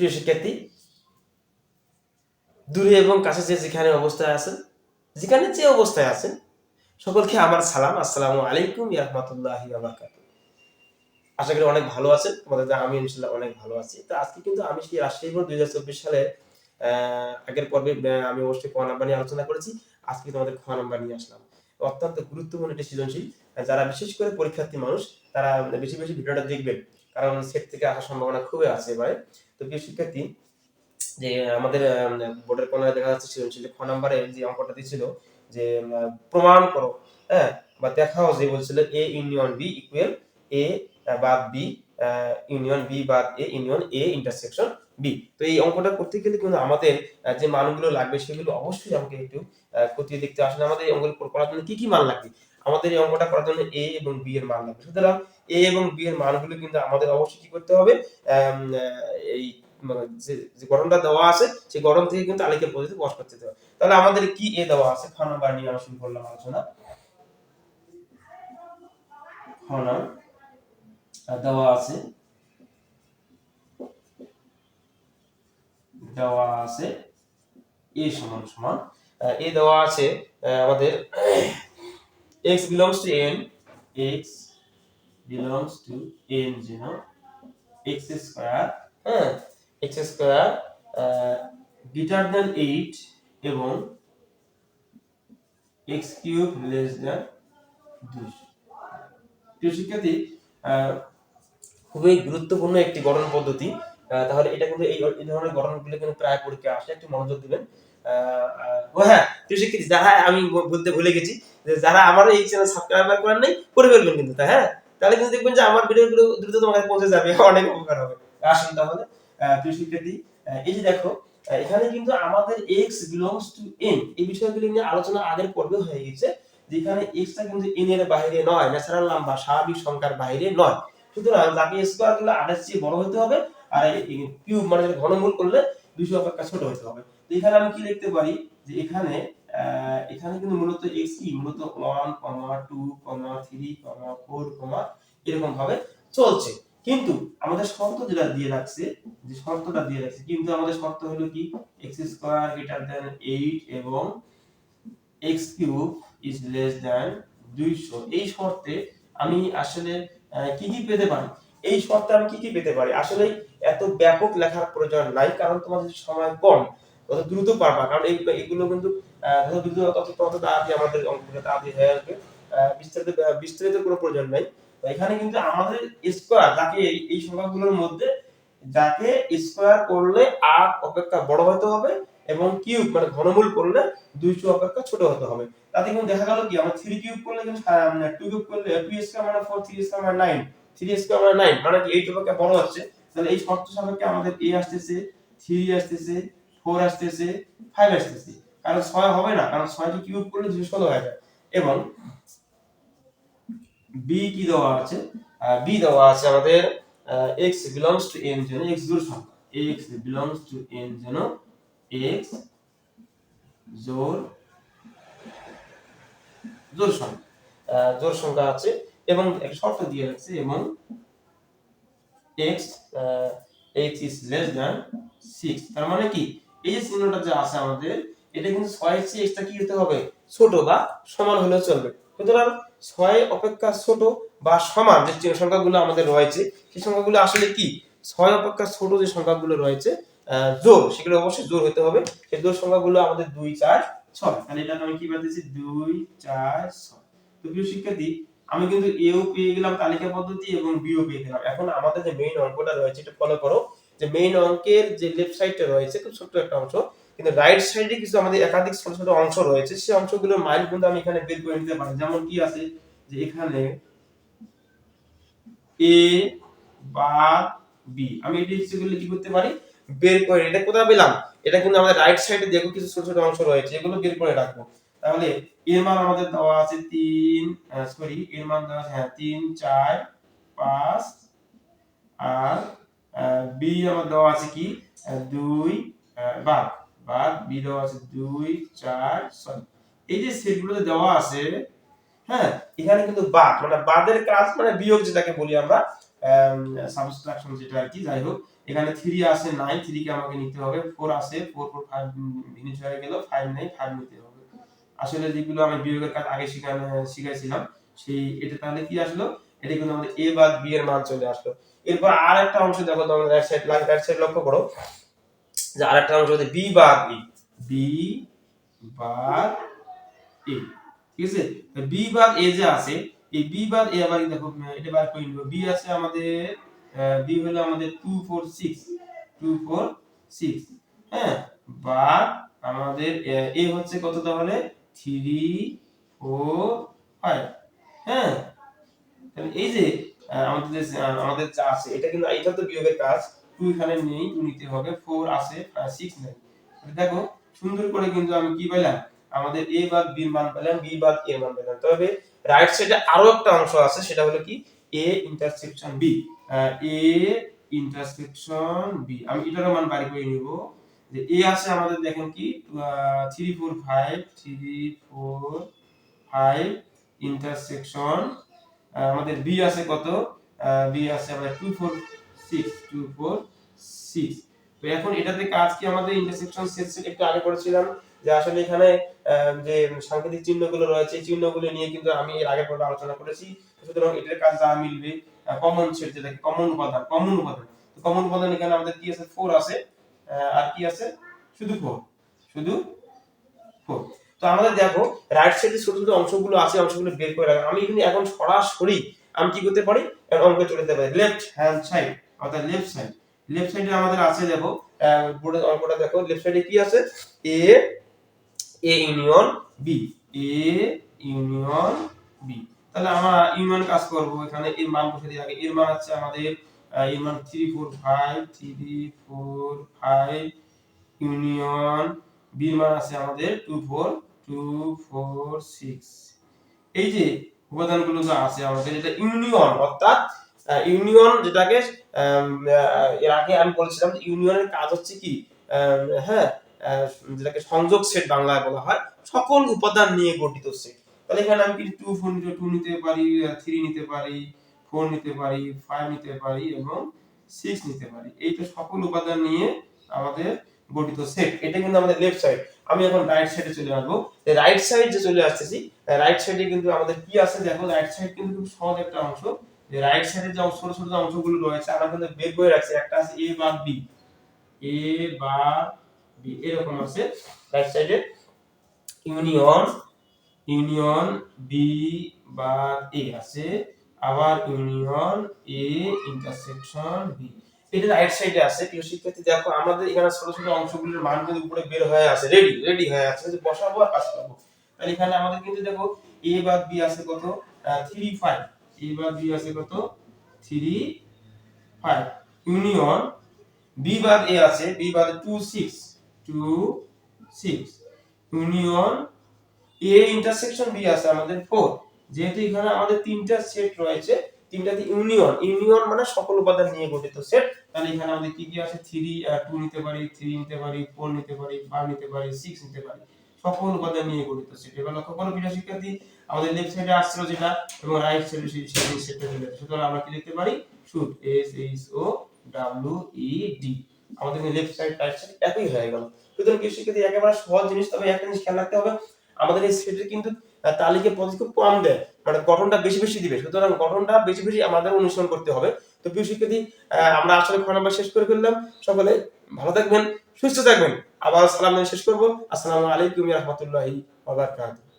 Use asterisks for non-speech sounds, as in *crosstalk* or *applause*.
প্রিয় শিক্ষার্থী, দূরে এবং কাছে যে যেখানে অবস্থায় আছেন, যেখানে যে অবস্থায় আছেন, সকলকে আমার সালাম। আসসালামু আলাইকুম রহমতুল্লাহি আশা করি অনেক ভালো আছেন। তোমাদের আমি ইনশাল্লাহ অনেক ভালো আছি। তো আজকে কিন্তু আমি সেই রাজশাহী দুই হাজার চব্বিশ সালে আগের পর্বে আমি অবশ্যই খ নাম্বার নিয়ে আলোচনা করেছি। আজকে তোমাদের খ নাম্বার নিয়ে আসলাম। অত্যন্ত গুরুত্বপূর্ণ একটি সৃজনশীল, যারা বিশেষ করে পরীক্ষার্থী মানুষ, তারা বেশি বেশি ভিডিওটা দেখবেন। কারণ সেট থেকে আসার সম্ভাবনা খুবই আছে এবারে। তো প্রিয় শিক্ষার্থী, যে আমাদের বোর্ডের কোনায় দেখা যাচ্ছে সৃজনশীল খ নাম্বারে যে অঙ্কটা দিয়েছিল, যে প্রমাণ করো হ্যাঁ? বা দেখাও যে বলছিল A union B equal A বা বি ইউনিয়ন বি বা A union A intersection B তো এই অঙ্কটা করতে গেলে কিন্তু আমাদের যে মানগুলো লাগবে সেগুলো অবশ্যই আমাকে একটু খতিয়ে দেখতে আসলে আমাদের এই অঙ্কগুলো করার জন্য কি কি মান লাগবে? আমাদের এই অঙ্কটা করার জন্য এ এবং বি এর মান লাগবে। সুতরাং এ এবং বি এর মানগুলো কিন্তু আমাদের অবশ্যই কি করতে হবে এই মানে যে গঠনটা দেওয়া আছে, সেই গঠন থেকে কিন্তু তালিকার পদ্ধতি বস করতে হবে। তাহলে আমাদের কি এ দেওয়া আছে? খ নাম্বার নিয়ে আমরা শুরু করলাম আলোচনা। খ দেওয়া আছে। দেওয়া আছে এ সমান সমান এ দেওয়া আছে আমাদের x belongs to n, x belongs to n যেন x স্কয়ার হ্যাঁ x স্কয়ার গ্রেটার দ্যান 8 এবং x কিউব লেস দ্যান 2 প্রিয় শিক্ষার্থী খুবই গুরুত্বপূর্ণ একটি গঠন পদ্ধতি। তাহলে এটা কিন্তু এই ধরনের গঠনগুলো কিন্তু প্রায় পরীক্ষা আসে একটু মনোযোগ দিবেন। ও হ্যাঁ শিক্ষার্থী যারা, আমি বলতে ভুলে গেছি যারা আমার এই চ্যানেল সাবস্ক্রাইব করেন নাই, করে ফেলবেন কিন্তু তা হ্যাঁ? তাহলে কিন্তু দেখবেন যে আমার দ্রুত পৌঁছে যাবে, *laughs* অনেক উপকার হবে। আসুন তাহলে শিক্ষার্থী এই যে দেখো এখানে কিন্তু আমাদের x বিলংস টু n, এই নিয়ে আলোচনা আগের পর্বে হয়ে গেছে যেখানে x টা কিন্তু n এর বাইরে নয় ন্যাচারাল নাম্বার স্বাভাবিক সংখ্যার বাইরে নয়। সুতরাং যাকে স্কোয়ার করলে আঠাশ চেয়ে বড় হতে হবে, আর কিউব মানে ঘনমূল করলে দুইশো অপেক্ষা ছোট হতে হবে। তো এখানে আমি কি লিখতে পারি? যে এখানে এখানে কিন্তু মূলত x কি মূলত one comma two comma three comma four comma এরকম ভাবে চলছে। কিন্তু আমাদের শর্ত যেটা দিয়ে রাখছে, যে শর্তটা দিয়ে রাখছে, কিন্তু আমাদের শর্ত হলো কি? X স্কয়ার গ্রেটার দ্যান 8 এবং x cube is less than 200 এই শর্তে আমি আসলে কি কি পেতে পারি? এই শর্তে আমি কি কি পেতে পারি? আসলে এত ব্যাপক লেখার প্রয়োজন নাই, কারণ তোমাদের সময় কম, তত দ্রুত পারবা। কারণ এই এগুলো কিন্তু দ্রুত তাড়াতাড়ি আমাদের অঙ্কগুলো তাড়াতাড়ি হয়ে আসবে। বিস্তারিত বিস্তারিত কোনো প্রয়োজন নাই। এখানে কিন্তু আমাদের স্কোয়ার যাকে এই- সংখ্যাগুলোর মধ্যে, যাকে স্কোয়ার করলে আট অপেক্ষা বড় হতে হবে এবং কিউব মানে ঘনমূল করলে দুইশো অপেক্ষা ছোট হতে হবে। তাতে কিন্তু দেখা গেল কি, আমরা থ্রি কিউব করলে কিন্তু টু কিউব করলে টু স্কোয়ার মানে ফোর থ্রি স্কোয়ার মানে নাইন থ্রি স্কোয়ার মানে নাইন মানে এইট অপেক্ষা বড় হচ্ছে। তাহলে এই শর্ত সাপেক্ষে আমাদের এ আসতেছে থ্রি আসতেছে ফোর আসতেছে ফাইভ আসতেছে। কারণ ছয় হবে না, কারণ ছয়টি কিউব করলে দুশো হয়ে যায়। এবং বি কি দেওয়া আছে? বি দেওয়া আছে আমাদের এক্স বিলংস টু এন যেন এক্স জোর সংখ্যা এক্স বিলংস টু এন যেন এক্স জোর জোর সংখ্যা জোর সংখ্যা আছে এবং একটা শর্ত দিয়ে রাখছে, এবং x h is less than six তার মানে কি? এই যে চিহ্নটা যে আছে আমাদের, এটা কিন্তু ছয় চেয়ে এক্সটা কি হতে হবে? ছোট বা সমান হলেও চলবে। সুতরাং ছয় অপেক্ষা ছোট বা সমান যে সংখ্যাগুলো আমাদের রয়েছে, সেই সংখ্যাগুলো আসলে কি? ছয় অপেক্ষা ছোট যে সংখ্যাগুলো রয়েছে জোর সেগুলো অবশ্যই জোর হতে হবে। সেই জোর সংখ্যাগুলো আমাদের দুই, চার, ছয়। তাহলে এটা আমি কি পাচ্ছি দুই, চার, ছয়। তো প্রিয় শিক্ষার্থী আমি কিন্তু এও পেয়ে গেলাম তালিকা পদ্ধতি এবং বিও পেয়ে গেলাম। এখন আমাদের যে মেইন অঙ্কটা রয়েছে, এটা ফলো করো। যে মেইন অঙ্কের যে লেফট সাইডটা রয়েছে, খুব ছোট্ট একটা অংশ, কিন্তু রাইট সাইডে কিছু আমাদের একাধিক ছোট ছোট অংশ রয়েছে সেই অংশগুলোর মান কিন্তু আমি এখানে বের করে নিতে পারি। যেমন কি আছে? যে এখানে এ বা বি আমি এই জিনিসগুলো কি করতে পারি? বের করে, এটা কোথায় পেলাম? এটা কিন্তু আমাদের রাইট সাইডে দেখো কিছু ছোট ছোট অংশ রয়েছে, এগুলো বের করে রাখব। তাহলে এর মান আমাদের দেওয়া আছে তিন সরি এর মান দেওয়া আছে হ্যাঁ তিন চার পাঁচ আর বি আমার দেওয়া আছে কি? দুই আহ, বাদ বি দেওয়া আছে দুই চার ছয় এই যে সেটগুলোতে দেওয়া আছে হ্যাঁ এখানে কিন্তু বাদ মানে বাদের কাজ মানে বিয়োগ যেটাকে বলি আমরা সাবস্ট্রাকশন যেটা আর কি যাই হোক এখানে থ্রি নাই থ্রি কে আমাকে নিতে হবে ফোর আসে ফোর ফোর ফাইভ জিনিস হয়ে গেল ফাইভ নাই ফাইভ নিতে হবে। আসলে যেগুলো আমি বিয়োগের কাজ আগে শিখানো, শিখাইছিলাম, সেই এটা তাহলে কি আসলো? এটা কিন্তু আমাদের এ বাদ বি এর মান চলে আসলো। এরপর আর একটা অংশ দেখো, তোমরা রাইট সাইড রাইট সাইড লক্ষ্য করো। যে আর একটা অংশ হচ্ছে বি বাদ ই বি বাদ এ ঠিক আছে? বি বাদ এ যে আছে, এই বি বাদ এ আবার দেখো, এটা বার করে নিব। বি আছে আমাদের বি হলো আমাদের two four six two four six হ্যাঁ? বা আমাদের এ হচ্ছে কত তাহলে? থ্রি ফোর ফাইভ হ্যাঁ? এই যে আমাদের যে আমাদের যা আছে, এটা কিন্তু এটা তো বিয়োগের কাজ। টু এখানে নেই, টু নিতে হবে ফোর আছে সিক্স নেই। দেখো, সুন্দর করে কিন্তু আমি কি পেলাম? আমাদের এ বাদ বি মান পেলাম বি বাদ এর মান পেলাম। তবে রাইট সাইডে আরও একটা অংশ আছে, সেটা হলো কি? A intersection B A intersection B আমি এটার মান বাড়ি করে নিব। যে এ আছে আমাদের দেখেন কি three four five three four five intersection আমাদের বি আছে কত? বি আছে আমাদের two four six two four six তো এখন এটাতে কাজ কি আমাদের ইন্টারসেকশন সেট একটু আগে করেছিলাম, যে আসলে এখানে যে সাংকেতিক চিহ্নগুলো রয়েছে চিহ্নগুলো নিয়ে কিন্তু আমি এর আগের পর্বে আলোচনা করেছি। সুতরাং এটার কাজ যা মিলবে কমন সেট যেটাকে কমন উপাদান কমন উপাদান। কমন উপাদান এখানে আমাদের কি আছে? ফোর আছে। আর কি আছে? শুধু ফোর শুধু ফোর তো আমাদের দেখো রাইট সাইডে ছোট ছোট অংশগুলো আছে, অংশগুলো বের করে রাখা। আমি কিন্তু এখন সরাসরি আমি কি করতে পারি? অঙ্কে চলে যেতে পারি। লেফট হ্যান্ড সাইড অর্থাৎ লেফট সাইড লেফট সাইডে আমাদের আছে দেখো বোর্ডের অঙ্কটা দেখো। লেফট সাইডে কি আছে? A A union B A union B তাহলে আমরা ইউনিয়ন কাজ করব। এখানে এর মান বসে দিয়ে আগে এর মান আছে আমাদের এর মান three four five three four five union বির মান আছে আমাদের two four two four six এই যে উপাদানগুলো যা আছে আমাদের, এটা ইউনিয়ন অর্থাৎ ইউনিয়ন যেটাকে এর আগে আমি বলছিলাম ইউনিয়নের কাজ হচ্ছে কি হ্যাঁ যেটাকে সংযোগ সেট বাংলায় বলা হয়, সকল উপাদান নিয়ে গঠিত সেট তাহলে এখানে আমি কিন্তু টু ফোর টু নিতে পারি থ্রি নিতে পারি ফোর নিতে পারি ফাইভ নিতে পারি এবং সিক্স নিতে পারি। এই তো সকল উপাদান নিয়ে আমাদের গঠিত সেট এটা কিন্তু আমাদের লেফট সাইড আমি এখন রাইট সাইডে চলে আসব। রাইট সাইড যে চলে আসতেছি রাইট সাইডে কিন্তু আমাদের কি আছে দেখো? রাইট সাইড কিন্তু খুব সহজ একটা অংশ। যে রাইট সাইডে যে ছোট ছোট অংশগুলো রয়েছে, আমরা কিন্তু বের করে রাখছি। একটা আছে এ বা বি এ বা বি এরকম আছে। রাইট সাইডে ইউনিয়ন ইউনিয়ন বি বা এ আছে। আবার ইউনিয়ন এ, ইন্টারসেকশন বি। এটা রাইট সাইডে আছে, প্রিয় শিক্ষার্থী, দেখো আমাদের এখানে ছোট ছোট অংশগুলোর মান কিন্তু উপরে বের হয়ে আছে। রেডি রেডি হয়ে আছে। যে বসাবো আর কাজ করব। তাহলে এখানে আমাদের কিন্তু দেখো এ বাদ বি আছে কত? থ্রি ফাইভ এ বাদ বি আছে কত? থ্রি ফাইভ ইউনিয়ন বি বাদ এ আছে। বি বাদ two six two six union A intersection B আছে আমাদের ফোর যেহেতু এখানে আমাদের তিনটা সেট রয়েছে, তিনটাতে ইউনিয়ন ইউনিয়ন মানে সকল উপাদান নিয়ে গঠিত সেট তাহলে এখানে আমাদের কি কি আছে? থ্রি টু নিতে পারি থ্রি নিতে পারি ফোর নিতে পারি ফাইভ নিতে পারি সিক্স নিতে পারি। সকল উপাদান নিয়ে গঠিত সেট এবার লক্ষ্য করো প্রিয় শিক্ষার্থী, আমাদের লেফট সাইডে আসছিল যেটা এবং রাইট সাইডে সেই সেটটা চলে যাচ্ছে সুতরাং আমরা কি লিখতে পারি? Showed S H O W E D আমাদের লেফট সাইড রাইট সাইড একই হয়ে গেল। সুতরাং প্রিয় শিক্ষার্থী, একেবারে সহজ জিনিস, তবে একটা জিনিস খেয়াল রাখতে হবে। আমাদের এই সেটের কিন্তু তালিকা খুব কম দেয় মানে গঠনটা বেশি বেশি দিবে। সুতরাং গঠনটা বেশি বেশি আমাদের অনুসরণ করতে হবে। তো প্রিয় শিক্ষার্থী আমরা আসলে নাম্বার শেষ করে ফেললাম। সকলে ভালো থাকবেন, সুস্থ থাকবেন। আবার সালাম শেষ করব। আসসালামু আলাইকুম রহমতুল্লাহি